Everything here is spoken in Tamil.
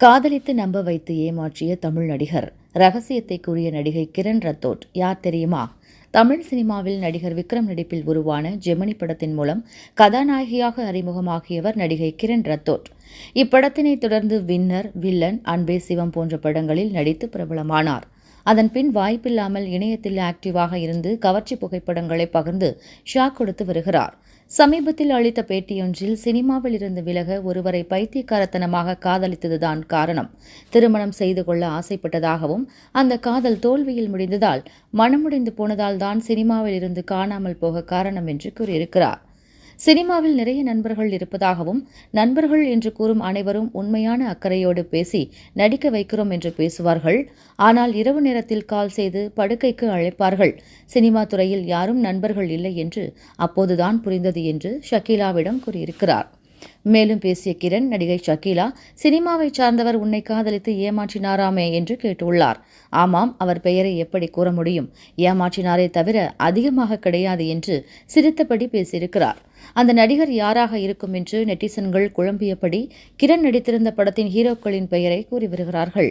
காதலித்து நம்ப வைத்து ஏமாற்றிய தமிழ் நடிகர் ரகசியத்தை கூறிய நடிகை கிரண் ரத்தோட் யார் தெரியுமா? தமிழ் சினிமாவில் நடிகர் விக்ரம் நடிப்பில் உருவான ஜெமினி படத்தின் மூலம் கதாநாயகியாக அறிமுகமாகியவர் நடிகை கிரண் ரத்தோட். இப்படத்தினை தொடர்ந்து வின்னர் வில்லன் அன்பே சிவம் போன்ற படங்களில் நடித்து பிரபலமானார். அதன் பின் வாய்ப்பில்லாமல் இணையத்தில் ஆக்டிவாக இருந்து கவர்ச்சி புகைப்படங்களை பகிர்ந்து ஷாக் கொடுத்து வருகிறார். சமீபத்தில் அளித்த பேட்டியொன்றில் சினிமாவில் இருந்து விலக ஒருவரை பைத்தியக்காரத்தனமாக காதலித்ததுதான் காரணம். திருமணம் செய்து கொள்ள ஆசைப்பட்டதாகவும் அந்த காதல் தோல்வியில் முடிந்ததால் மனமுடைந்து போனதால் தான் சினிமாவில் இருந்து காணாமல் போக காரணம் என்று கூறியிருக்கிறார். சினிமாவில் நிறைய நண்பர்கள் இருப்பதாகவும் நண்பர்கள் என்று கூறும் அனைவரும் உண்மையான அக்கறையோடு பேசி நடிக்க வைக்கிறோம் என்று பேசுவார்கள். ஆனால் இரவு நேரத்தில் கால் செய்து படுக்கைக்கு அழைப்பார்கள். சினிமா துறையில் யாரும் நண்பர்கள் இல்லை என்று அப்போதுதான் புரிந்தது என்று ஷக்கீலாவிடம் கூறியிருக்கிறார். மேலும் பேசிய கிரண் நடிகை ஷக்கீலா சினிமாவை சார்ந்தவர் உன்னை காதலித்து ஏமாற்றினாராமே என்று கேட்டுள்ளார். ஆமாம் அவர் பெயரை எப்படி கூற முடியும்? ஏமாற்றினாரே தவிர அதிகமாக கிடையாது என்று சிரித்தபடி பேசியிருக்கிறார். அந்த நடிகர் யாராக இருக்கும் என்று நெட்டிசன்கள் குழம்பியபடி கிரண் நடித்திருந்த படத்தின் ஹீரோக்களின் பெயரை கூறி வருகிறார்கள்.